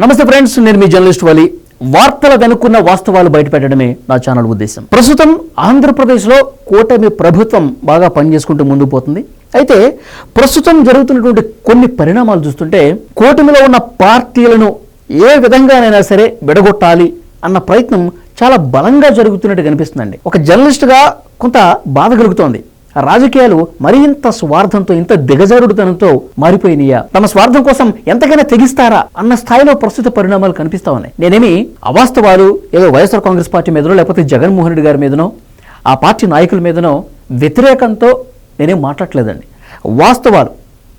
నమస్తే ఫ్రెండ్స్ నేను మీ జర్నలిస్ట్ వాలి. వార్తల వెనుకున్న వాస్తవాలు బయటపెట్టడమే నా ఛానల్ ఉద్దేశం. ప్రస్తుతం ఆంధ్రప్రదేశ్లో కూటమి ప్రభుత్వం బాగా పనిచేసుకుంటూ ముందుకు పోతుంది. అయితే ప్రస్తుతం జరుగుతున్నటువంటి కొన్ని పరిణామాలు చూస్తుంటే కూటమిలో ఉన్న పార్టీలను ఏ విధంగానైనా సరే విడగొట్టాలి అన్న ప్రయత్నం చాలా బలంగా జరుగుతున్నట్టు కనిపిస్తుందండి. ఒక జర్నలిస్ట్గా కొంత బాధ కలుగుతోంది. రాజకీయాలు మరింత స్వార్థంతో ఇంత దిగజారుడుతనంతో మారిపోయినాయా తమ స్వార్థం కోసం ఎంతకైనా తెగిస్తారా అన్న స్థాయిలో ప్రస్తుత పరిణామాలు కనిపిస్తా ఉన్నాయి. నేనేమి అవాస్తవాలు ఏదో వైఎస్ఆర్ కాంగ్రెస్ పార్టీ మీదనో లేకపోతే జగన్మోహన్ రెడ్డి గారి మీదనో ఆ పార్టీ నాయకుల మీదనో వ్యతిరేకంతో నేనేం మాట్లాడలేదండి వాస్తవాలు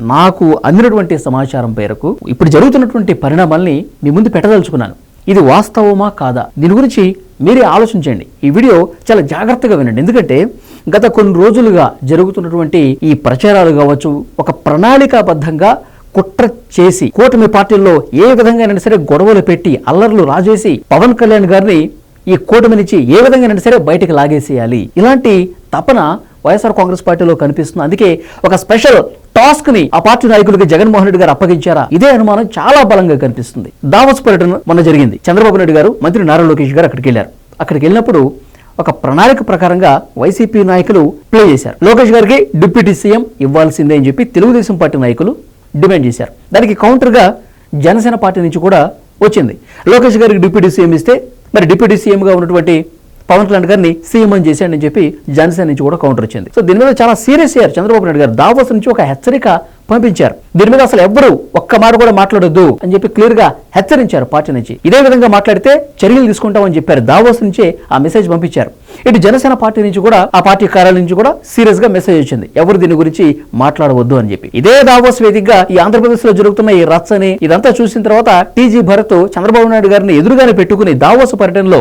నాకు అందినటువంటి సమాచారం మేరకు ఇప్పుడు జరుగుతున్నటువంటి పరిణామాల్ని మీ ముందు పెట్టదలుచుకున్నాను. ఇది వాస్తవమా కాదా? దీని గురించి మీరే ఆలోచించండి. ఈ వీడియో చాలా జాగ్రత్తగా వినండి. ఎందుకంటే గత కొన్ని రోజులుగా జరుగుతున్నటువంటి ఈ ప్రచారాలు కావచ్చు ఒక ప్రణాళికాబద్ధంగా కుట్ర చేసి కూటమి పార్టీల్లో ఏ విధంగానైనా సరే గొడవలు పెట్టి అల్లర్లు రాజేసి పవన్ కళ్యాణ్ గారిని ఈ కూటమి నుంచి ఏ విధంగానైనా సరే బయటకు లాగేసేయాలి. ఇలాంటి తపన వైఎస్ఆర్ కాంగ్రెస్ పార్టీలో కనిపిస్తుంది. అందుకే ఒక స్పెషల్ టాస్క్ని ఆ పార్టీ నాయకులకి జగన్మోహన్ రెడ్డి గారు అప్పగించారా? ఇదే అనుమానం చాలా బలంగా కనిపిస్తుంది. దావస్ పర్యటన మొన్న జరిగింది. చంద్రబాబు నాయుడు గారు మంత్రి నారా లోకేష్ గారు అక్కడికి వెళ్ళారు. అక్కడికి వెళ్ళినప్పుడు ఒక ప్రణాళిక ప్రకారంగా వైసీపీ నాయకులు ప్లే చేశారు. లోకేష్ గారికి డిప్యూటీ సీఎం ఇవ్వాల్సిందే అని చెప్పి తెలుగుదేశం పార్టీ నాయకులు డిమాండ్ చేశారు. దానికి కౌంటర్గా జనసేన పార్టీ నుంచి కూడా వచ్చింది. లోకేష్ గారికి డిప్యూటీ సీఎం ఇస్తే మరి డిప్యూటీ సీఎంగా ఉన్నటువంటి పవన్ కళ్యాణ్ గారిని సీఎం అని చేశాడని చెప్పి జనసేన నుంచి కూడా కౌంటర్ వచ్చింది. సో దీని మీద చాలా సీరియస్ అయ్యారు చంద్రబాబు నాయుడు గారు. దావోస్ నుంచి ఒక హెచ్చరిక పంపించారు. దీని మీద అసలు ఎవ్వరు ఒక్క మాట కూడా మాట్లాడొద్దు అని చెప్పి క్లియర్గా హెచ్చరించారు పార్టీ నుంచి. ఇదే విధంగా మాట్లాడితే చర్యలు తీసుకుంటామని చెప్పారు దావోస్ నుంచే ఆ మెసేజ్ పంపించారు. ఇటు జనసేన పార్టీ నుంచి కూడా ఆ పార్టీ కార్యాలయం నుంచి కూడా సీరియస్గా మెసేజ్ వచ్చింది. ఎవరు దీని గురించి మాట్లాడవద్దు అని చెప్పి. ఇదే దావోస్ వేదికగా ఈ ఆంధ్రప్రదేశ్లో జరుగుతున్న ఈ రచ్చని ఇదంతా చూసిన తర్వాత టీజీ భరత్ చంద్రబాబు నాయుడు గారిని ఎదురుగానే పెట్టుకుని దావోస్ పర్యటనలో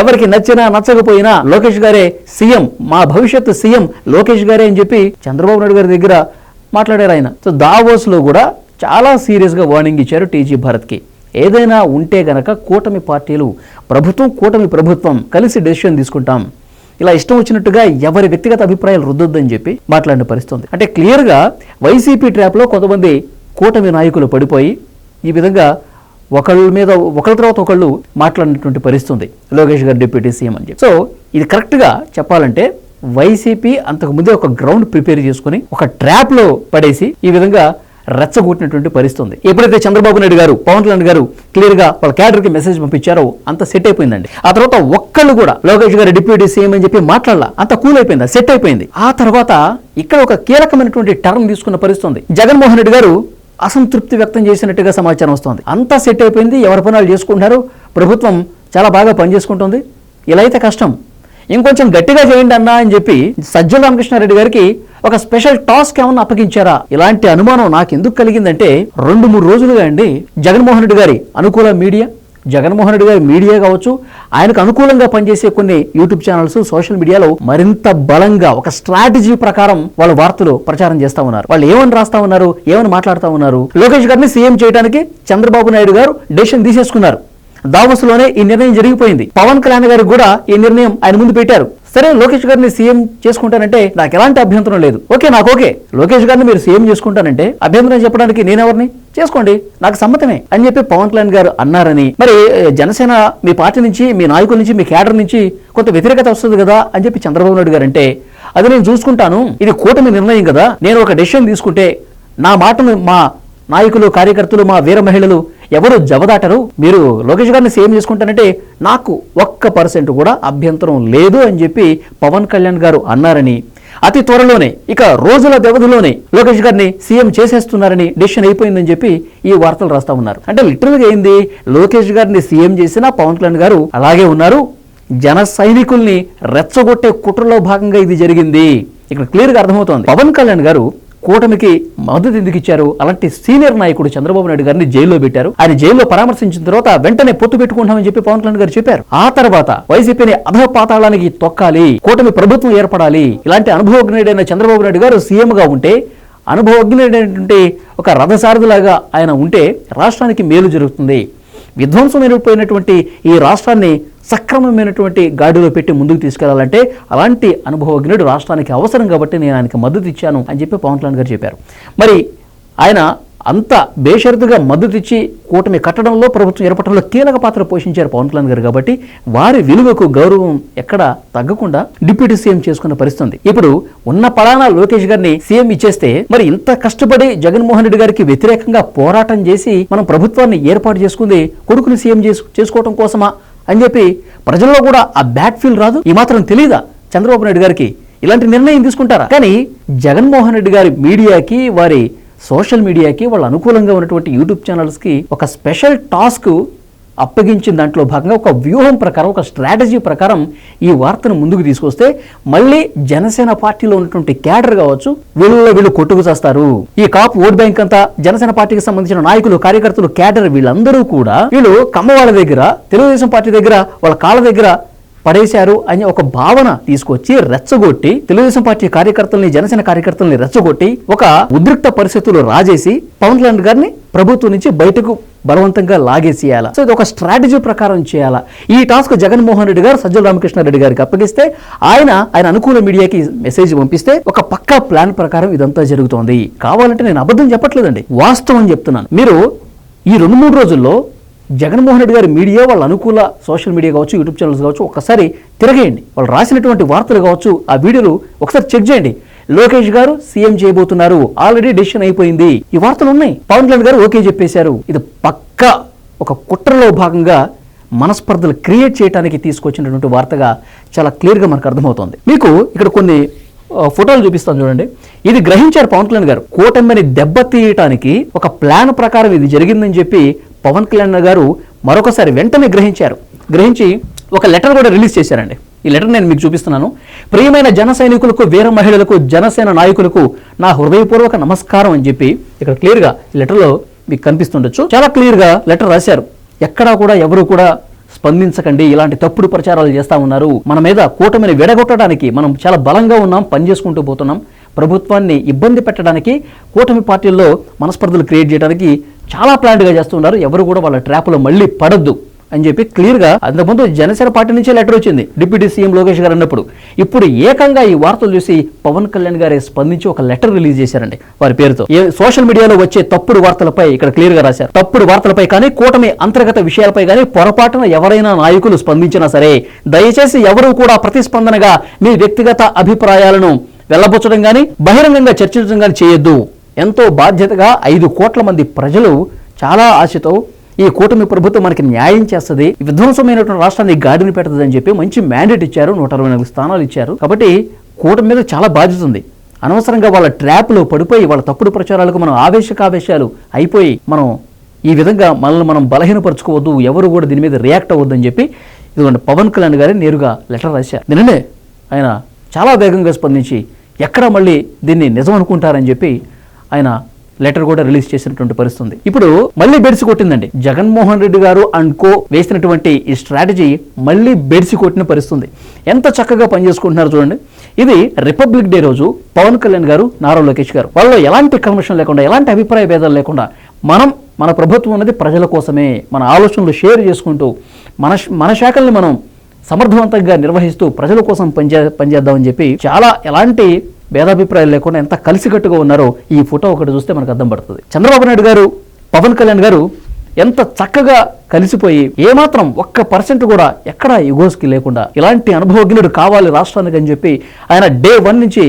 ఎవరికి నచ్చినా నచ్చకపోయినా లోకేష్ గారే సీఎం మా భవిష్యత్తు సీఎం లోకేష్ గారే అని చెప్పి చంద్రబాబు నాయుడు గారి దగ్గర మాట్లాడారు ఆయన. సో దావోస్లో కూడా చాలా సీరియస్గా వార్నింగ్ ఇచ్చారు టీజీ భారత్కి. ఏదైనా ఉంటే గనక కూటమి పార్టీలు ప్రభుత్వం కూటమి ప్రభుత్వం కలిసి డెసిషన్ తీసుకుంటాం. ఇలా ఇష్టం వచ్చినట్టుగా ఎవరి వ్యక్తిగత అభిప్రాయాలు రుద్దొద్దని చెప్పి మాట్లాడిన పరిస్థితుంది. అంటే క్లియర్గా వైసీపీ ట్రాప్లో కొంతమంది కూటమి నాయకులు పడిపోయి ఈ విధంగా ఒకళ్ళ మీద ఒకళ్ళ తర్వాత ఒకళ్ళు మాట్లాడినటువంటి పరిస్థితి ఉంది లోకేష్ గారు డిప్యూటీ సీఎం అని చెప్పి. సో ఇది కరెక్ట్గా చెప్పాలంటే వైసీపీ అంతకు ముందే ఒక గ్రౌండ్ ప్రిపేర్ చేసుకుని ఒక ట్రాప్లో పడేసి ఈ విధంగా రెచ్చగొట్టినటువంటి పరిస్థితి ఉంది ఎప్పుడైతే చంద్రబాబు నాయుడు గారు పవన్ కళ్యాణ్ గారు క్లియర్గా వాళ్ళ క్యాడర్కి మెసేజ్ పంపించారో అంత సెట్ అయిపోయిందండి. ఆ తర్వాత ఒక్కళ్ళు కూడా లోకేష్ గారు డిప్యూటీ సీఎం అని చెప్పి మాట్లాడాల అంత కూల్ అయిపోయింది? సెట్ అయిపోయింది. ఆ తర్వాత ఇక్కడ ఒక కీలకమైనటువంటి టర్న్ తీసుకున్న పరిస్థితి ఉంది జగన్మోహన్ రెడ్డి గారు అసంతృప్తి వ్యక్తం చేసినట్టుగా సమాచారం వస్తుంది. అంతా సెట్ అయిపోయింది ఎవరి పనులు చేసుకుంటున్నారు? ప్రభుత్వం చాలా బాగా పనిచేసుకుంటుంది. ఇలా అయితే కష్టం. ఇంకొంచెం గట్టిగా చేయండి అన్నా అని చెప్పి సజ్జల రామకృష్ణారెడ్డి గారికి ఒక స్పెషల్ టాస్క్ ఏమన్నా అప్పగించారా? ఇలాంటి అనుమానం నాకు ఎందుకు కలిగిందంటే రెండు మూడు రోజులుగా అండి జగన్మోహన్ రెడ్డి గారి అనుకూల మీడియా జగన్మోహన్ రెడ్డి గారి మీడియా కావచ్చు ఆయనకు అనుకూలంగా పనిచేసే కొన్ని యూట్యూబ్ ఛానల్స్ సోషల్ మీడియాలో మరింత బలంగా ఒక స్ట్రాటజీ ప్రకారం వాళ్ళ వార్తలు ప్రచారం చేస్తా ఉన్నారు. వాళ్ళు ఏమని రాస్తా ఉన్నారు? ఏమని మాట్లాడుతూ ఉన్నారు? లోకేష్ గారిని సీఎం చేయడానికి చంద్రబాబు నాయుడు గారు డెసిషన్ తీసేసుకున్నారు. దావోస్లోనే ఈ నిర్ణయం జరిగిపోయింది. పవన్ కళ్యాణ్ గారికి కూడా ఈ నిర్ణయం ఆయన ముందు పెట్టారు. సరే లోకేష్ గారిని సీఎం చేసుకుంటానంటే నాకు ఎలాంటి అభ్యంతరం లేదు. ఓకే నాకు ఓకే. లోకేష్ గారిని మీరు సీఎం చేసుకుంటానంటే అభ్యంతరం చెప్పడానికి నేనెవరిని చేసుకోండి. నాకు సమ్మతమే అని చెప్పి పవన్ కళ్యాణ్ గారు అన్నారని. మరి జనసేన మీ పార్టీ నుంచి మీ నాయకుల నుంచి మీ క్యాడర్ నుంచి కొంత వ్యతిరేకత వస్తుంది కదా అని చెప్పి చంద్రబాబు నాయుడు గారు అంటే అది నేను చూసుకుంటాను. ఇది కూటమి నిర్ణయం కదా. నేను ఒక డెసిషన్ తీసుకుంటే నా మాటను మా నాయకులు కార్యకర్తలు మా వీర మహిళలు ఎవరు జవదాటరు? మీరు లోకేష్ గారిని సేమ్ చేసుకుంటానంటే నాకు ఒక్క పర్సెంట్ కూడా అభ్యంతరం లేదు అని చెప్పి పవన్ కళ్యాణ్ గారు అన్నారని అతి త్వరలోనే ఇక రోజుల వ్యవధిలోనే లోకేష్ గారిని సీఎం చేసేస్తున్నారని డిసిషన్ అయిపోయిందని చెప్పి ఈ వార్తలు రాస్తా ఉన్నారు. అంటే లిటరల్గా ఏంది? లోకేష్ గారిని సీఎం చేసినా పవన్ కళ్యాణ్ గారు అలాగే ఉన్నారు. జన సైనికుల్ని రెచ్చగొట్టే కుట్రలో భాగంగా ఇది జరిగింది. ఇక్కడ క్లియర్గా అర్థమవుతోంది. పవన్ కళ్యాణ్ గారు కూటమికి మద్దతు ఎందుకు ఇచ్చారు? అలాంటి సీనియర్ నాయకుడు చంద్రబాబు నాయుడు గారిని జైల్లో పెట్టారు. ఆయన జైల్లో పరామర్శించిన తర్వాత వెంటనే పొత్తు పెట్టుకుంటామని చెప్పి పవన్ కళ్యాణ్ గారు చెప్పారు. ఆ తర్వాత వైసీపీని అధ పాతాళానికి తొక్కాలి కూటమి ప్రభుత్వం ఏర్పడాలి ఇలాంటి అనుభవజ్ఞుడైన చంద్రబాబు నాయుడు గారు సీఎం గా ఉంటే అనుభవజ్ఞుడైనటువంటి ఒక రథసారథిలాగా ఆయన ఉంటే రాష్ట్రానికి మేలు జరుగుతుంది. విధ్వంసమైనటువంటి ఈ రాష్ట్రాన్ని సక్రమమైనటువంటి గాడిలో పెట్టి ముందుకు తీసుకెళ్ళాలంటే అలాంటి అనుభవజ్ఞుడు రాష్ట్రానికి అవసరం కాబట్టి నేను ఆయనకి మద్దతు ఇచ్చాను అని చెప్పి పవన్ కళ్యాణ్ గారు చెప్పారు. మరి ఆయన అంత బేషరతుగా మద్దతు ఇచ్చి కూటమి కట్టడంలో ప్రభుత్వం ఏర్పడంలో కీలక పాత్ర పోషించారు పవన్ కళ్యాణ్ గారు కాబట్టి వారి విలువకు గౌరవం ఎక్కడ తగ్గకుండా డిప్యూటీ సీఎం చేసుకున్న పరిస్థితి ఇప్పుడు ఉన్న పలానా లోకేష్ గారిని సీఎం ఇచ్చేస్తే మరి ఇంత కష్టపడి జగన్మోహన్ రెడ్డి గారికి వ్యతిరేకంగా పోరాటం చేసి మనం ప్రభుత్వాన్ని ఏర్పాటు చేసుకుంది కొడుకుని సీఎం చేసు- చేసుకోవడం కోసమా? అని చెప్పి ప్రజల్లో కూడా ఆ బ్యాడ్ ఫీల్ రాదు? ఈ మాత్రం తెలియదా చంద్రబాబు నాయుడు గారికి ఇలాంటి నిర్ణయం తీసుకుంటారా? కానీ జగన్మోహన్ రెడ్డి గారి మీడియాకి వారి సోషల్ మీడియాకి వాళ్ళ అనుకూలంగా ఉన్నటువంటి యూట్యూబ్ ఛానల్స్కి ఒక స్పెషల్ టాస్క్ అప్పగించిన దాంట్లో భాగంగా ఒక వ్యూహం ప్రకారం ఒక స్ట్రాటజీ ప్రకారం ఈ వార్తను ముందుకు తీసుకొస్తే మళ్ళీ జనసేన పార్టీలో ఉన్నటువంటి క్యాడర్ కావచ్చు వీళ్ళలో వీళ్ళు కొట్టుకు చేస్తారు. ఈ కాపు ఓట్ బ్యాంక్ అంతా జనసేన పార్టీకి సంబంధించిన నాయకులు కార్యకర్తలు క్యాడర్ వీళ్ళందరూ కూడా వీళ్ళు కమ్మవాళ్ళ దగ్గర తెలుగుదేశం పార్టీ దగ్గర వాళ్ళ కాళ్ళ దగ్గర పడేశారు అని ఒక భావన తీసుకొచ్చి రెచ్చగొట్టి తెలుగుదేశం పార్టీ కార్యకర్తల్ని జనసేన కార్యకర్తల్ని రెచ్చగొట్టి ఒక ఉద్రిక్త పరిస్థితులు రాజేసి పవన్ కళ్యాణ్ గారిని ప్రభుత్వం నుంచి బయటకు బలవంతంగా లాగేసేయాలా? సో ఇది ఒక స్ట్రాటజీ ప్రకారం చేయాలా? ఈ టాస్క్ జగన్మోహన్ రెడ్డి గారు సజ్జల రామకృష్ణారెడ్డి గారికి అప్పగిస్తే ఆయన ఆయన అనుకూల మీడియాకి మెసేజ్ పంపిస్తే ఒక పక్కా ప్లాన్ ప్రకారం ఇదంతా జరుగుతోంది. కావాలంటే నేను అబద్ధం చెప్పట్లేదండి. వాస్తవం చెప్తున్నాను. మీరు ఈ రెండు మూడు రోజుల్లో జగన్మోహన్ రెడ్డి గారి మీడియా వాళ్ళ అనుకూల సోషల్ మీడియా కావచ్చు యూట్యూబ్ ఛానల్స్ కావచ్చు ఒకసారి తిరగేయండి. వాళ్ళు రాసినటువంటి వార్తలు కావచ్చు ఆ వీడియోలు ఒకసారి చెక్ చేయండి. లోకేష్ గారు సీఎం చేయబోతున్నారు. ఆల్రెడీ డెసిషన్ అయిపోయింది. ఈ వార్తలు ఉన్నాయి. పవన్ కళ్యాణ్ గారు ఓకే చెప్పేశారు. ఇది పక్క ఒక కుట్రలో భాగంగా మనస్పర్ధలు క్రియేట్ చేయడానికి తీసుకొచ్చినటువంటి వార్తగా చాలా క్లియర్గా మనకు అర్థమవుతోంది. మీకు ఇక్కడ కొన్ని ఫోటోలు చూపిస్తాను చూడండి. ఇది గ్రహించారు పవన్ కళ్యాణ్ గారు. కూటమిని దెబ్బతీయటానికి ఒక ప్లాన్ ప్రకారం ఇది జరిగిందని చెప్పి పవన్ కళ్యాణ్ గారు మరొకసారి వెంటనే గ్రహించారు. గ్రహించి ఒక లెటర్ కూడా రిలీజ్ చేశారండి. ఈ లెటర్ నేను మీకు చూపిస్తున్నాను. ప్రియమైన జన సైనికులకు వీర మహిళలకు జనసేన నాయకులకు నా హృదయపూర్వక నమస్కారం అని చెప్పి ఇక్కడ క్లియర్గా ఈ లెటర్లో మీకు కనిపిస్తుండొచ్చు. చాలా క్లియర్గా లెటర్ రాశారు. ఎక్కడా కూడా ఎవరు కూడా స్పందించకండి. ఇలాంటి తప్పుడు ప్రచారాలు చేస్తా ఉన్నారు. మన మీద కూటమిని విడగొట్టడానికి మనం చాలా బలంగా ఉన్నాం పనిచేసుకుంటూ పోతున్నాం. ప్రభుత్వాన్ని ఇబ్బంది పెట్టడానికి కూటమి పార్టీల్లో మనస్పర్ధలు క్రియేట్ చేయడానికి చాలా ప్లాంట్గా చేస్తున్నారు ఎవరు కూడా వాళ్ళ ట్రాప్లో మళ్ళీ పడద్దు. అని చెప్పి క్లియర్గా అంతకుముందు జనసేన పార్టీ నుంచే లెటర్ వచ్చింది. డిప్యూటీ సీఎం లోకేష్ గారు అన్నప్పుడు. ఇప్పుడు ఏకంగా ఈ వార్తలు చూసి పవన్ కళ్యాణ్ గారే స్పందించి ఒక లెటర్ రిలీజ్ చేశారండి వారి పేరుతో. ఏ సోషల్ మీడియాలో వచ్చే తప్పుడు వార్తలపై ఇక్కడ క్లియర్గా రాశారు. తప్పుడు వార్తలపై కానీ కూటమి అంతర్గత విషయాలపై కానీ పొరపాటున ఎవరైనా నాయకులు స్పందించినా సరే దయచేసి ఎవరు కూడా ప్రతిస్పందనగా మీ వ్యక్తిగత అభిప్రాయాలను వెళ్ళబుచ్చడం కానీ బహిరంగంగా చర్చించడం కానీ చేయొద్దు. ఎంతో బాధ్యతగా ఐదు కోట్ల మంది ప్రజలు చాలా ఆశతో ఈ కూటమి ప్రభుత్వం మనకి న్యాయం చేస్తుంది. ఈ విధ్వంసమైనటువంటి రాష్ట్రాన్ని గాడిని పెడుతుంది అని చెప్పి మంచి మ్యాండేట్ ఇచ్చారు. నూట అరవై నాలుగు స్థానాలు ఇచ్చారు. కాబట్టి కూటమి మీద చాలా బాధ్యత ఉంది. అనవసరంగా వాళ్ళ ట్రాప్లో పడిపోయి వాళ్ళ తప్పుడు ప్రచారాలకు మనం ఆవేశకావేశాలు అయిపోయి మనం ఈ విధంగా మనల్ని మనం బలహీనపరచుకోవద్దు. ఎవరు కూడా దీని మీద రియాక్ట్ అవ్వద్దని చెప్పి ఇదిగోండి పవన్ కళ్యాణ్ గారి నేరుగా లెటర్ రాశారు. నిన్ననే ఆయన చాలా వేగంగా స్పందించి ఎక్కడ మళ్ళీ దీన్ని నిజం అనుకుంటారని చెప్పి ఆయన లెటర్ కూడా రిలీజ్ చేసినటువంటి పరిస్థితి ఉంది ఇప్పుడు మళ్ళీ బెడిసి కొట్టిందండి. జగన్మోహన్ రెడ్డి గారు అండ్ కో వేసినటువంటి ఈ స్ట్రాటజీ మళ్ళీ బెడిసి కొట్టిన పరిస్థితుంది. ఎంత చక్కగా పనిచేసుకుంటున్నారు చూడండి. ఇది రిపబ్లిక్ డే రోజు పవన్ కళ్యాణ్ గారు నారా లోకేష్ గారు. వాళ్ళు ఎలాంటి కల్మషం లేకుండా ఎలాంటి అభిప్రాయ భేదాలు లేకుండా మనం మన ప్రభుత్వం అనేది ప్రజల కోసమే మన ఆలోచనలు షేర్ చేసుకుంటూ మన మన శాఖల్ని మనం సమర్థవంతంగా నిర్వహిస్తూ ప్రజల కోసం పనిచే పనిచేద్దామని చెప్పి చాలా ఎలాంటి భేదాభిప్రాయాలు లేకుండా ఎంత కలిసికట్టుగా ఉన్నారో ఈ ఫోటో ఒకటి చూస్తే మనకు అర్థం పడుతుంది. చంద్రబాబు నాయుడు గారు పవన్ కళ్యాణ్ గారు ఎంత చక్కగా కలిసిపోయి ఏమాత్రం ఒక్క పర్సెంట్ కూడా ఎక్కడ యుగోస్కి లేకుండా ఇలాంటి అనుభవజ్ఞుడు కావాలి రాష్ట్రానికి అని చెప్పి ఆయన డే వన్ నుంచి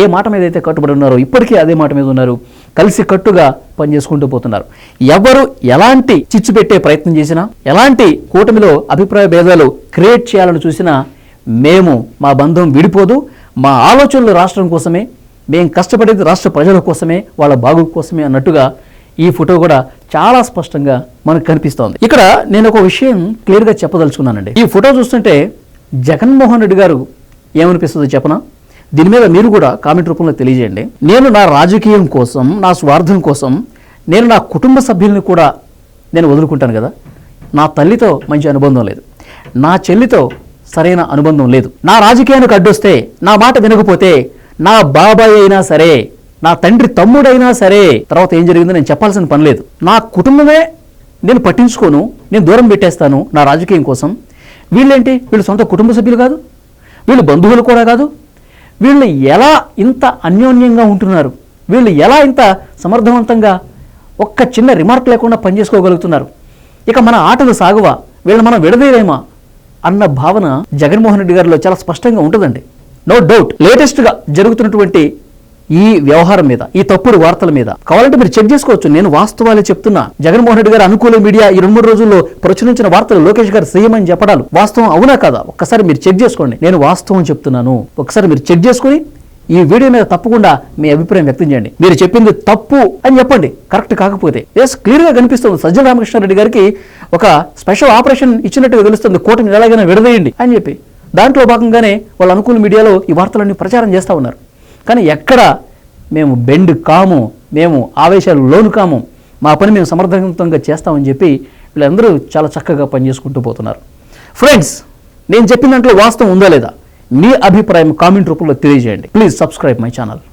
ఏ మాట మీద అయితే కట్టుబడి ఉన్నారో ఇప్పటికీ అదే మాట మీద ఉన్నారు. కలిసి కట్టుగా పనిచేసుకుంటూ పోతున్నారు. ఎవరు ఎలాంటి చిచ్చు పెట్టే ప్రయత్నం చేసినా ఎలాంటి కూటమిలో అభిప్రాయ భేదాలు క్రియేట్ చేయాలని చూసినా మేము మా బంధం విడిపోదు. మా ఆలోచనలు రాష్ట్రం కోసమే మేము కష్టపడేది రాష్ట్ర ప్రజల కోసమే వాళ్ళ బాగు కోసమే అన్నట్టుగా ఈ ఫోటో కూడా చాలా స్పష్టంగా మనకు కనిపిస్తోంది. ఇక్కడ నేను ఒక విషయం క్లియర్గా చెప్పదలుచుకున్నానండి. ఈ ఫోటో చూస్తుంటే జగన్మోహన్ రెడ్డి గారు ఏమనిపిస్తుందో చెప్పనా? దీని మీద మీరు కూడా కామెంట్ రూపంలో తెలియజేయండి. నేను నా రాజకీయం కోసం నా స్వార్థం కోసం నేను నా కుటుంబ సభ్యుల్ని కూడా నేను వదులుకుంటాను కదా? నా తల్లితో మంచి అనుబంధం లేదు. నా చెల్లితో సరైన అనుబంధం లేదు. నా రాజకీయానికి అడ్డొస్తే నా మాట వినకపోతే నా బాబాయ్ అయినా సరే నా తండ్రి తమ్ముడైనా సరే తర్వాత ఏం జరిగిందో నేను చెప్పాల్సిన పని లేదు. నా కుటుంబమే నేను పట్టించుకోను నేను దూరం పెట్టేస్తాను నా రాజకీయం కోసం. వీళ్ళేంటి? వీళ్ళు సొంత కుటుంబ సభ్యులు కాదు. వీళ్ళు బంధువులు కూడా కాదు. వీళ్ళు ఎలా ఇంత అన్యోన్యంగా ఉంటున్నారు? వీళ్ళు ఎలా ఇంత సమర్థవంతంగా ఒక్క చిన్న రిమార్క్ లేకుండా పనిచేసుకోగలుగుతున్నారు ఇక మన ఆటలు సాగువా? వీళ్ళని మనం విడదీయలేమా? అన్న భావన జగన్మోహన్ రెడ్డి గారిలో చాలా స్పష్టంగా ఉంటుందండి. నో డౌట్ లేటెస్ట్గా జరుగుతున్నటువంటి ఈ వ్యవహారం మీద ఈ తప్పుడు వార్తల మీద. కావాలంటే మీరు చెక్ చేసుకోవచ్చు. నేను వాస్తవాలే చెప్తున్నా. జగన్మోహన్ రెడ్డి గారు అనుకూల మీడియా ఈ రెండు మూడు రోజుల్లో ప్రచురించిన వార్తలు లోకేష్ గారు సీఎం అని చెప్పడాలు. వాస్తవం అవునా కాదా? ఒక్కసారి మీరు చెక్ చేసుకోండి. నేను వాస్తవం చెప్తున్నాను. ఒకసారి మీరు చెక్ చేసుకుని ఈ వీడియో మీద తప్పకుండా మీ అభిప్రాయం వ్యక్తం చేయండి. మీరు చెప్పింది తప్పు అని చెప్పండి. కరెక్ట్ కాకపోతే. ఎస్ క్లియర్గా కనిపిస్తుంది. సజ్జల రామకృష్ణారెడ్డి గారికి ఒక స్పెషల్ ఆపరేషన్ ఇచ్చినట్టుగా తెలుస్తుంది. కూటమి ఎలాగైనా విడదీయండి అని చెప్పి. దాంట్లో భాగంగానే వాళ్ళ అనుకూల మీడియాలో ఈ వార్తలన్నీ ప్రచారం చేస్తూ ఉన్నారు. కానీ ఎక్కడ మేము బెండ్ కాము మేము ఆవేశాలు లోను కాము మా పని మేము సమర్థవంతంగా చేస్తామని చెప్పి వీళ్ళందరూ చాలా చక్కగా పనిచేసుకుంటూ పోతున్నారు. ఫ్రెండ్స్ నేను చెప్పిన దాంట్లో వాస్తవం ఉందా లేదా? మీ అభిప్రాయం కామెంట్ రూపంలో తెలియజేయండి. Please subscribe my channel